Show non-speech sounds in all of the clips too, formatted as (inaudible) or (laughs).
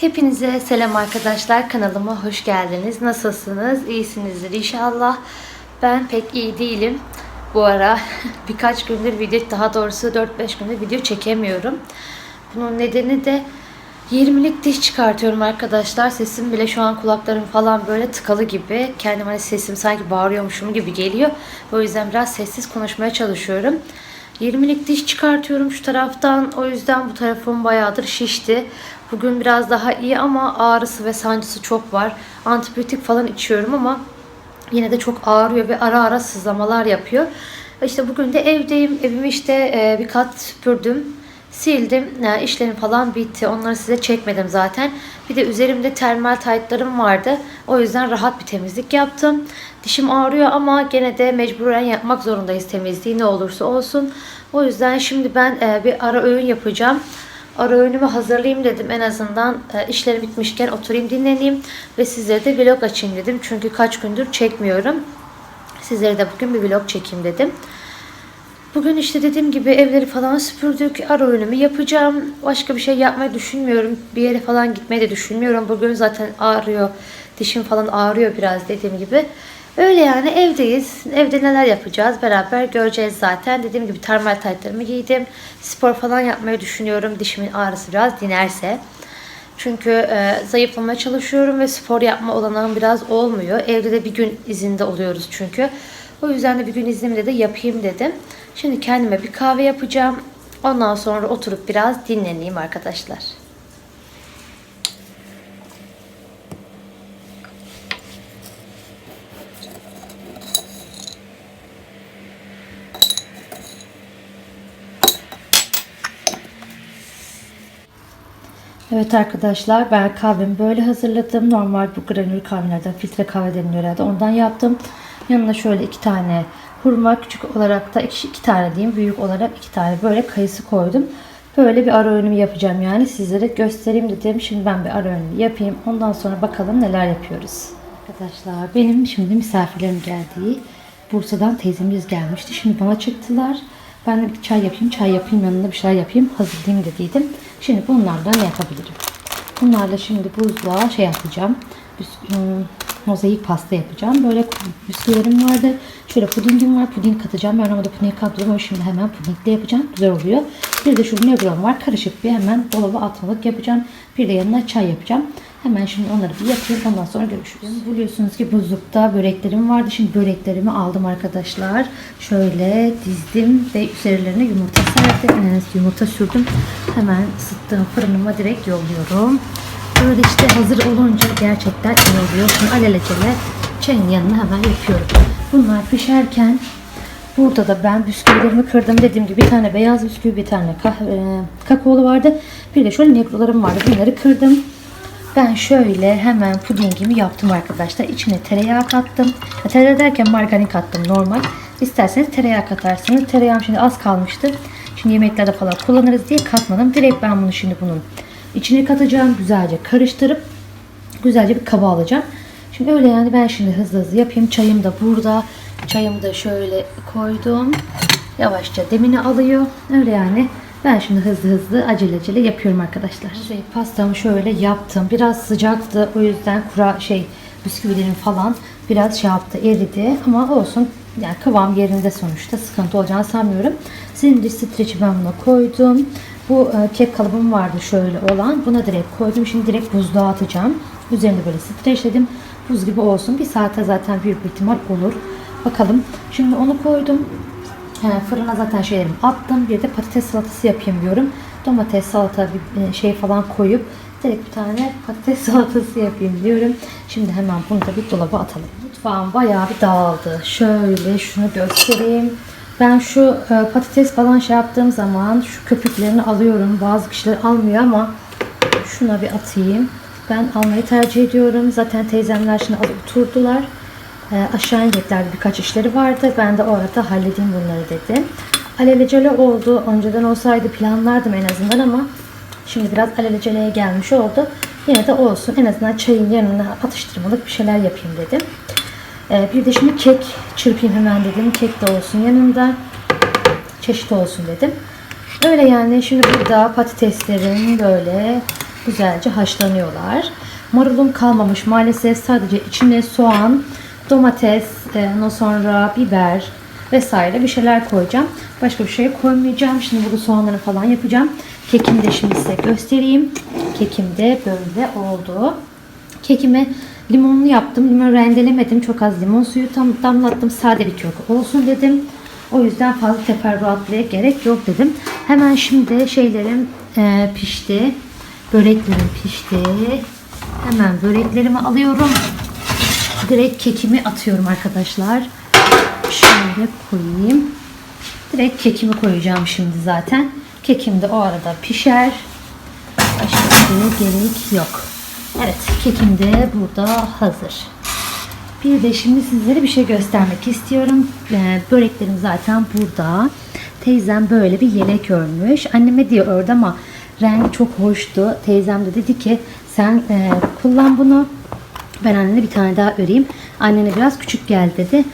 Hepinize selam arkadaşlar. Kanalıma hoş geldiniz. Nasılsınız? İyisinizdir inşallah. Ben pek iyi değilim. Bu ara (laughs) birkaç gündür video, daha doğrusu 4-5 gündür video çekemiyorum. Bunun nedeni de 20'lik diş çıkartıyorum arkadaşlar. Sesim bile şu an kulaklarım falan böyle tıkalı gibi. Kendim hani sesim sanki bağırıyormuşum gibi geliyor. O yüzden biraz sessiz konuşmaya çalışıyorum. 20'lik diş çıkartıyorum şu taraftan. O yüzden bu tarafım bayağıdır şişti. Bugün biraz daha iyi ama ağrısı ve sancısı çok var. Antibiyotik falan içiyorum ama yine de çok ağrıyor ve ara ara sızlamalar yapıyor. İşte bugün de evdeyim. Evimi işte e, bir kat süpürdüm. Sildim. Yani işlerim falan bitti. Onları size çekmedim zaten. Bir de üzerimde termal taytlarım vardı. O yüzden rahat bir temizlik yaptım. Dişim ağrıyor ama gene de mecburen yapmak zorundayız temizliği ne olursa olsun. O yüzden şimdi ben e, bir ara öğün yapacağım. Ara öğünümü hazırlayayım dedim. En azından e, işlerim bitmişken oturayım dinleneyim. Ve sizlere de vlog açayım dedim. Çünkü kaç gündür çekmiyorum. Sizlere de bugün bir vlog çekeyim dedim. Bugün işte dediğim gibi evleri falan süpürdük. Ara öğünümü yapacağım. Başka bir şey yapmayı düşünmüyorum. Bir yere falan gitmeyi de düşünmüyorum. Bugün zaten ağrıyor. Dişim falan ağrıyor biraz dediğim gibi. Öyle yani evdeyiz. Evde neler yapacağız beraber göreceğiz zaten. Dediğim gibi termal taytlarımı giydim. Spor falan yapmayı düşünüyorum. Dişimin ağrısı biraz dinerse. Çünkü e, zayıflamaya çalışıyorum ve spor yapma olanağım biraz olmuyor. Evde de bir gün izinde oluyoruz çünkü. O yüzden de bir gün iznimle de yapayım dedim. Şimdi kendime bir kahve yapacağım. Ondan sonra oturup biraz dinleneyim arkadaşlar. Evet arkadaşlar ben kahvemi böyle hazırladım. Normal bu granül kahvelerden filtre kahve deniliyor herhalde. Ondan yaptım. Yanına şöyle iki tane hurma küçük olarak da iki, iki tane diyeyim. Büyük olarak iki tane böyle kayısı koydum. Böyle bir ara öğünümü yapacağım yani sizlere göstereyim dedim. Şimdi ben bir ara öğünümü yapayım. Ondan sonra bakalım neler yapıyoruz. Arkadaşlar benim şimdi misafirlerim geldiği Bursa'dan teyzemiz gelmişti. Şimdi bana çıktılar. Ben de bir çay yapayım, çay yapayım, yanında bir şeyler yapayım, hazırlayayım dediydim. Şimdi bunlarla ne yapabilirim? Bunlarla şimdi buzluğa şey yapacağım. Bis- ım, mozaik pasta yapacağım. Böyle bisküvilerim vardı. Şöyle pudingim var. Puding katacağım. Ben normalde puding katlıyorum ama şimdi hemen pudingle yapacağım. Güzel oluyor. Bir de şu nebulom var. Karışık bir hemen dolaba atmalık yapacağım. Bir de yanına çay yapacağım. Hemen şimdi onları bir yapayım. Ondan sonra görüşürüz. Biliyorsunuz ki buzlukta böreklerim vardı. Şimdi böreklerimi aldım arkadaşlar. Şöyle dizdim ve üzerlerine yumurta serdim. Yumurta sürdüm. Hemen ısıttığım fırınıma direkt yolluyorum. Böyle işte hazır olunca gerçekten iyi oluyor. Şimdi alelacele çayın yanına hemen yapıyorum. Bunlar pişerken burada da ben bisküvilerimi kırdım. Dediğim gibi bir tane beyaz bisküvi, bir tane kahve, kakaolu vardı. Bir de şöyle nekrolarım vardı. Bunları kırdım. Ben şöyle hemen pudingimi yaptım arkadaşlar. İçine tereyağı kattım. Tereyağı derken margarin kattım normal. İsterseniz tereyağı katarsınız. Tereyağım şimdi az kalmıştı. Şimdi yemeklerde falan kullanırız diye katmadım. Direkt ben bunu şimdi bunun içine katacağım. Güzelce karıştırıp güzelce bir kaba alacağım. Şimdi öyle yani ben şimdi hızlı hızlı yapayım. Çayım da burada. Çayımı da şöyle koydum. Yavaşça demini alıyor. Öyle yani. Ben şimdi hızlı hızlı acele acele yapıyorum arkadaşlar. Şey, pastamı şöyle yaptım. Biraz sıcaktı. O yüzden kura şey bisküvilerim falan biraz şey yaptı eridi. Ama olsun yani kıvam yerinde sonuçta sıkıntı olacağını sanmıyorum. Zincir streçi ben buna koydum. Bu e, kek kalıbım vardı şöyle olan. Buna direkt koydum. Şimdi direkt buzluğa atacağım. Üzerinde böyle streçledim. Buz gibi olsun. Bir saate zaten büyük bir ihtimal olur. Bakalım. Şimdi onu koydum. Fırına zaten şeylerimi attım. Bir de patates salatası yapayım diyorum. Domates, salata, bir e, şey falan koyup direkt bir tane patates (laughs) salatası yapayım diyorum. Şimdi hemen bunu da bir dolaba atalım. Mutfağım bayağı bir dağıldı. Şöyle şunu göstereyim. Ben şu e, patates falan şey yaptığım zaman şu köpüklerini alıyorum. Bazı kişiler almıyor ama şuna bir atayım. Ben almayı tercih ediyorum. Zaten teyzemler şimdi az oturdular. E, aşağı ineceklerdi birkaç işleri vardı. Ben de o arada halledeyim bunları dedim. Alelacele oldu. Önceden olsaydı planlardım en azından ama şimdi biraz aleleceleye gelmiş oldu. Yine de olsun. En azından çayın yanına atıştırmalık bir şeyler yapayım dedim. E, bir de şimdi kek çırpayım hemen dedim. Kek de olsun yanında. Çeşit olsun dedim. Öyle yani şimdi burada patateslerim böyle güzelce haşlanıyorlar. Marulum kalmamış maalesef sadece içine soğan, domates, e, ondan sonra biber vesaire bir şeyler koyacağım. Başka bir şey koymayacağım. Şimdi burada soğanları falan yapacağım. Kekimi de şimdi size göstereyim. Kekim de böyle oldu. Kekimi limonlu yaptım. Limon rendelemedim. Çok az limon suyu tam damlattım. Sade bir kök olsun dedim. O yüzden fazla teferruatlıya gerek yok dedim. Hemen şimdi şeylerim e, pişti. Böreklerim pişti. Hemen böreklerimi alıyorum. Direkt kekimi atıyorum arkadaşlar. Şöyle koyayım. Direkt kekimi koyacağım şimdi zaten. Kekim de o arada pişer. Başka bir şeye gerek yok. Evet kekim de burada hazır. Bir de şimdi sizlere bir şey göstermek istiyorum. Ee, böreklerim zaten burada. Teyzem böyle bir yelek örmüş. Anneme diye ördü ama rengi çok hoştu. Teyzem de dedi ki sen e, kullan bunu. Ben annene bir tane daha öreyim. Annene biraz küçük geldi dedi.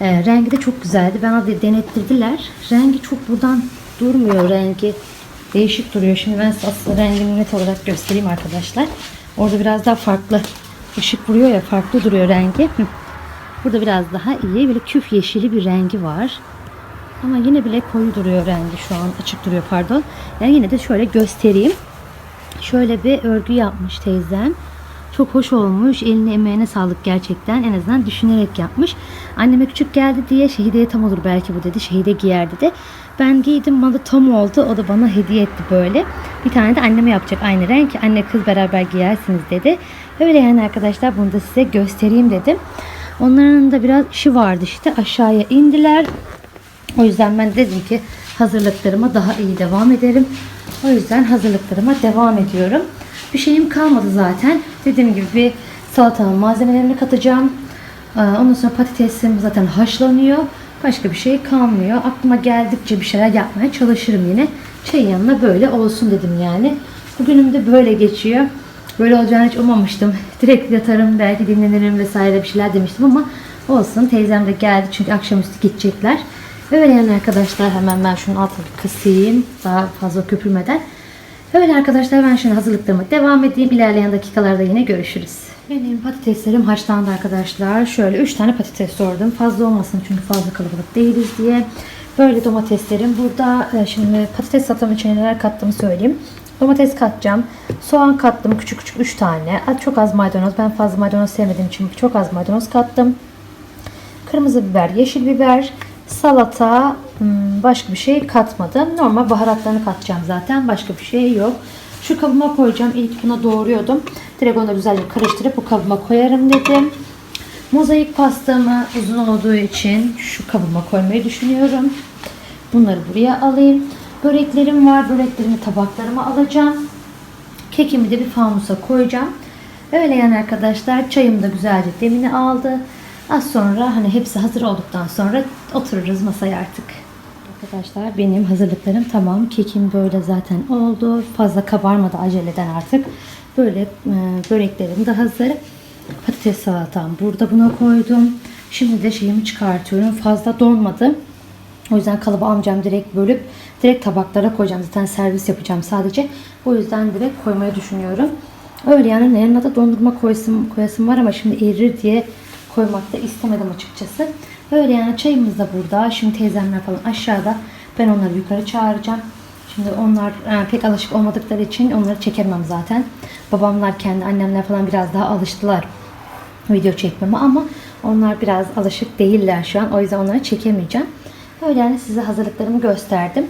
E, rengi de çok güzeldi. Bana da denettirdiler. Rengi çok buradan durmuyor rengi. Değişik duruyor. Şimdi ben size aslında rengini net olarak göstereyim arkadaşlar. Orada biraz daha farklı ışık vuruyor ya farklı duruyor rengi. Burada biraz daha iyi. Böyle küf yeşili bir rengi var. Ama yine bile koyu duruyor rengi şu an. Açık duruyor pardon. Yani yine de şöyle göstereyim. Şöyle bir örgü yapmış teyzem. Çok hoş olmuş. Eline emeğine sağlık gerçekten. En azından düşünerek yapmış. Anneme küçük geldi diye şehideye tam olur belki bu dedi. Şehide giyer dedi. Ben giydim bana tam oldu. O da bana hediye etti böyle. Bir tane de anneme yapacak aynı renk. Anne kız beraber giyersiniz dedi. Öyle yani arkadaşlar bunu da size göstereyim dedim. Onların da biraz işi vardı işte. Aşağıya indiler. O yüzden ben dedim ki hazırlıklarıma daha iyi devam ederim. O yüzden hazırlıklarıma devam ediyorum. Bir şeyim kalmadı zaten. Dediğim gibi bir salatanın malzemelerini katacağım. Ee, Ondan sonra patatesim zaten haşlanıyor. Başka bir şey kalmıyor. Aklıma geldikçe bir şeyler yapmaya çalışırım yine. Çayın yanına böyle olsun dedim yani. Bugünüm de böyle geçiyor. Böyle olacağını hiç ummamıştım. (laughs) Direkt yatarım belki dinlenirim vesaire bir şeyler demiştim ama olsun. Teyzem de geldi çünkü akşamüstü gidecekler. Öyle yani arkadaşlar hemen ben şunun altını kısayım daha fazla köpürmeden. Öyle arkadaşlar ben şimdi hazırlıklarıma devam edeyim. İlerleyen dakikalarda yine görüşürüz. Benim patateslerim haşlandı arkadaşlar. Şöyle 3 tane patates sordum. Fazla olmasın çünkü fazla kalabalık değiliz diye. Böyle domateslerim. Burada e, şimdi patates salatamın içine neler kattığımı söyleyeyim. Domates katacağım. Soğan kattım küçük küçük 3 tane. Çok az maydanoz. Ben fazla maydanoz sevmediğim için çok az maydanoz kattım. Kırmızı biber, yeşil biber, salata, hmm, başka bir şey katmadım. Normal baharatlarını katacağım zaten. Başka bir şey yok. Şu kabıma koyacağım. İlk buna doğruyordum. Direkt onu güzelce karıştırıp bu kabıma koyarım dedim. Mozaik pastamı uzun olduğu için şu kabıma koymayı düşünüyorum. Bunları buraya alayım. Böreklerim var. Böreklerimi tabaklarıma alacağım. Kekimi de bir fanusa koyacağım. Öyle yani arkadaşlar çayım da güzelce demini aldı. Az sonra hani hepsi hazır olduktan sonra otururuz masaya artık. Arkadaşlar benim hazırlıklarım tamam. Kekim böyle zaten oldu. Fazla kabarmadı aceleden artık. Böyle e, böreklerim de hazır. Patates salatam burada buna koydum. Şimdi de şeyimi çıkartıyorum. Fazla donmadı. O yüzden kalıbı amcam direkt bölüp direkt tabaklara koyacağım. Zaten servis yapacağım sadece. O yüzden direkt koymayı düşünüyorum. Öyle yani yanına da dondurma koyasım, koyasım var ama şimdi erir diye koymak da istemedim açıkçası. Öyle yani çayımız da burada. Şimdi teyzemler falan aşağıda. Ben onları yukarı çağıracağım. Şimdi onlar e, pek alışık olmadıkları için onları çekemem zaten. Babamlar kendi annemler falan biraz daha alıştılar video çekmeme ama onlar biraz alışık değiller şu an. O yüzden onları çekemeyeceğim. Öyle yani size hazırlıklarımı gösterdim.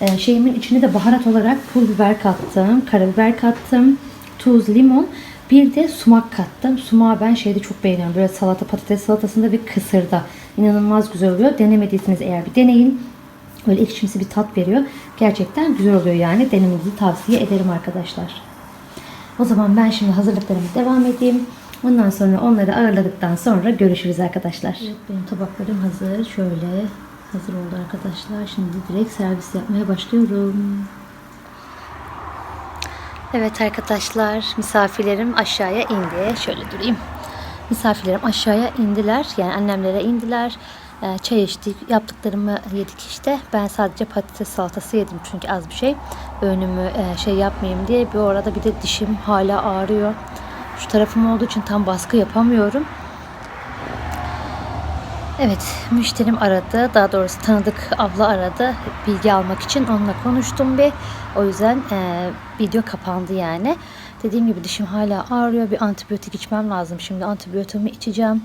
Ee, şeyimin içine de baharat olarak pul biber kattım, karabiber kattım, tuz, limon. Bir de sumak kattım. Sumağı ben şeyde çok beğeniyorum. Böyle salata, patates salatasında bir kısırda. İnanılmaz güzel oluyor. Denemediyseniz eğer bir deneyin. Böyle ekşimsi bir tat veriyor. Gerçekten güzel oluyor yani. Denemenizi tavsiye ederim arkadaşlar. O zaman ben şimdi hazırlıklarıma devam edeyim. Ondan sonra onları ağırladıktan sonra görüşürüz arkadaşlar. Evet, benim tabaklarım hazır. Şöyle hazır oldu arkadaşlar. Şimdi direkt servis yapmaya başlıyorum. Evet arkadaşlar misafirlerim aşağıya indi. Şöyle durayım. Misafirlerim aşağıya indiler. Yani annemlere indiler. E, çay içtik. Yaptıklarımı yedik işte. Ben sadece patates salatası yedim çünkü az bir şey. Öğünümü e, şey yapmayayım diye. Bir orada bir de dişim hala ağrıyor. Şu tarafım olduğu için tam baskı yapamıyorum. Evet, müşterim aradı. Daha doğrusu tanıdık abla aradı. Bilgi almak için onunla konuştum bir. O yüzden e, video kapandı yani. Dediğim gibi dişim hala ağrıyor. Bir antibiyotik içmem lazım. Şimdi antibiyotiğimi içeceğim.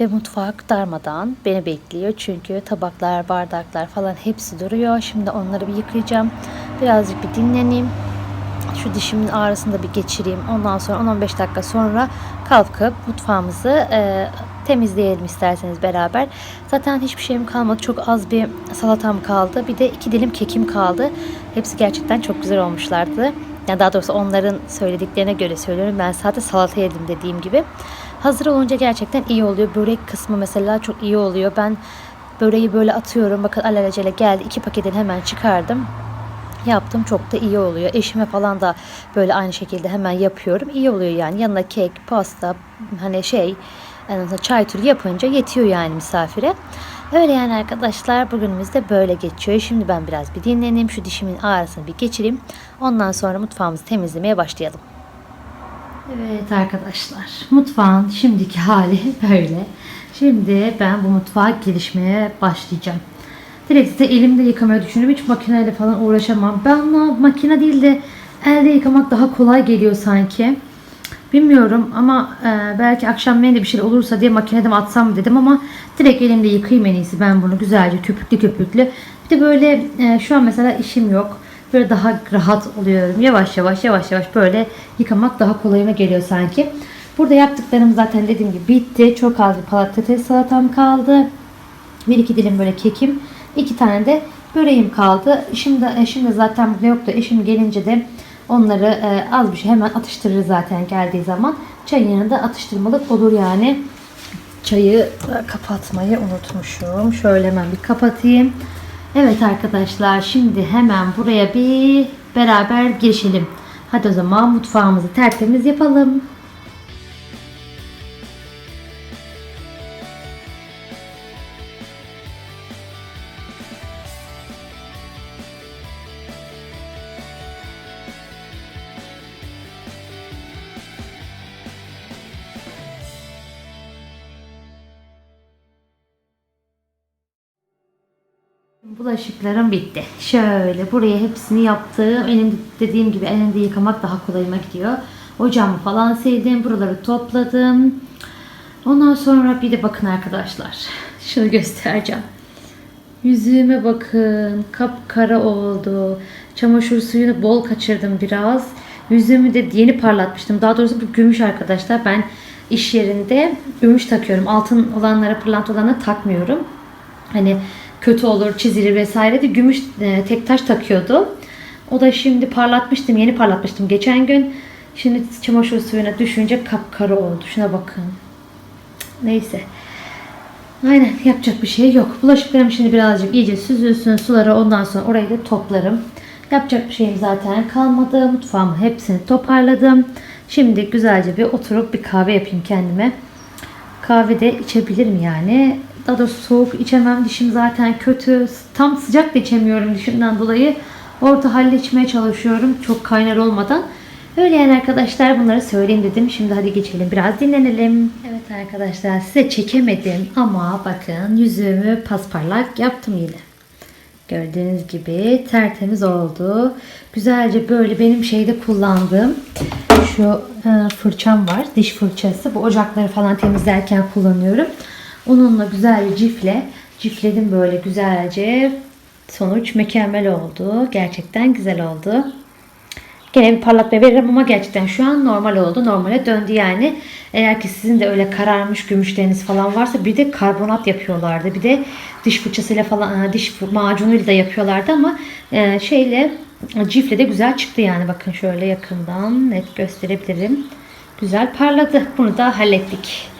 Ve mutfak darmadan beni bekliyor. Çünkü tabaklar, bardaklar falan hepsi duruyor. Şimdi onları bir yıkayacağım. Birazcık bir dinleneyim şu dişimin ağrısını da bir geçireyim. Ondan sonra 10-15 dakika sonra kalkıp mutfağımızı e, temizleyelim isterseniz beraber. Zaten hiçbir şeyim kalmadı. Çok az bir salatam kaldı. Bir de iki dilim kekim kaldı. Hepsi gerçekten çok güzel olmuşlardı. Yani daha doğrusu onların söylediklerine göre söylüyorum. Ben sadece salata yedim dediğim gibi. Hazır olunca gerçekten iyi oluyor. Börek kısmı mesela çok iyi oluyor. Ben böreği böyle atıyorum. Bakın alelacele geldi. iki paketini hemen çıkardım yaptım çok da iyi oluyor. Eşime falan da böyle aynı şekilde hemen yapıyorum. İyi oluyor yani. Yanına kek, pasta, hani şey, en azından çay türü yapınca yetiyor yani misafire. Öyle yani arkadaşlar bugünümüz de böyle geçiyor. Şimdi ben biraz bir dinleneyim. Şu dişimin ağrısını bir geçireyim. Ondan sonra mutfağımızı temizlemeye başlayalım. Evet arkadaşlar mutfağın şimdiki hali (laughs) böyle. Şimdi ben bu mutfağa gelişmeye başlayacağım. Direkt de elimde yıkamayı düşünüyorum. Hiç makineyle falan uğraşamam. Ben makine değil de elde yıkamak daha kolay geliyor sanki. Bilmiyorum ama e, belki akşam menü bir şey olursa diye makinede mi atsam dedim ama direkt elimde yıkayayım en iyisi ben bunu güzelce köpüklü köpüklü. Bir de böyle e, şu an mesela işim yok. Böyle daha rahat oluyorum. Yavaş yavaş yavaş yavaş böyle yıkamak daha kolayıma geliyor sanki. Burada yaptıklarım zaten dediğim gibi bitti. Çok az bir patates salatam kaldı. Bir iki dilim böyle kekim. iki tane de böreğim kaldı. Şimdi eşim de zaten burada yoktu. Eşim gelince de onları e, az bir şey hemen atıştırır zaten geldiği zaman. Çayın yanında atıştırmalık olur yani. Çayı kapatmayı unutmuşum. Şöyle hemen bir kapatayım. Evet arkadaşlar şimdi hemen buraya bir beraber girişelim. Hadi o zaman mutfağımızı tertemiz yapalım. Bulaşıklarım bitti. Şöyle buraya hepsini yaptım. Elimde dediğim gibi elimde yıkamak daha kolayıma gidiyor. Ocağımı falan sildim. Buraları topladım. Ondan sonra bir de bakın arkadaşlar. Şunu göstereceğim. Yüzüğüme bakın. Kapkara oldu. Çamaşır suyunu bol kaçırdım biraz. Yüzüğümü de yeni parlatmıştım. Daha doğrusu bu gümüş arkadaşlar. Ben iş yerinde gümüş takıyorum. Altın olanlara, pırlanta olanlara takmıyorum. Hani kötü olur, çizilir vesaire de gümüş e, tek taş takıyordu. O da şimdi parlatmıştım, yeni parlatmıştım geçen gün. Şimdi çamaşır suyuna düşünce kapkara oldu. Şuna bakın. Neyse. Aynen yapacak bir şey yok. Bulaşıklarım şimdi birazcık iyice süzülsün suları ondan sonra orayı da toplarım. Yapacak bir şeyim zaten kalmadı. Mutfağımı hepsini toparladım. Şimdi güzelce bir oturup bir kahve yapayım kendime. Kahve de içebilirim yani. Daha doğrusu soğuk içemem. Dişim zaten kötü. Tam sıcak da içemiyorum dişimden dolayı. Orta halleçmeye çalışıyorum. Çok kaynar olmadan. Öyle yani arkadaşlar bunları söyleyeyim dedim. Şimdi hadi geçelim biraz dinlenelim. Evet arkadaşlar size çekemedim ama bakın yüzümü pasparlak yaptım yine. Gördüğünüz gibi tertemiz oldu. Güzelce böyle benim şeyde kullandığım şu e, fırçam var. Diş fırçası. Bu ocakları falan temizlerken kullanıyorum. Onunla güzelce cifle. Cifledim böyle güzelce. Sonuç mükemmel oldu. Gerçekten güzel oldu. Gene bir parlatma veririm ama gerçekten şu an normal oldu. Normale döndü yani. Eğer ki sizin de öyle kararmış gümüşleriniz falan varsa bir de karbonat yapıyorlardı. Bir de diş fırçasıyla falan diş macunuyla da yapıyorlardı ama e, şeyle cifle de güzel çıktı yani. Bakın şöyle yakından net gösterebilirim. Güzel parladı. Bunu da hallettik.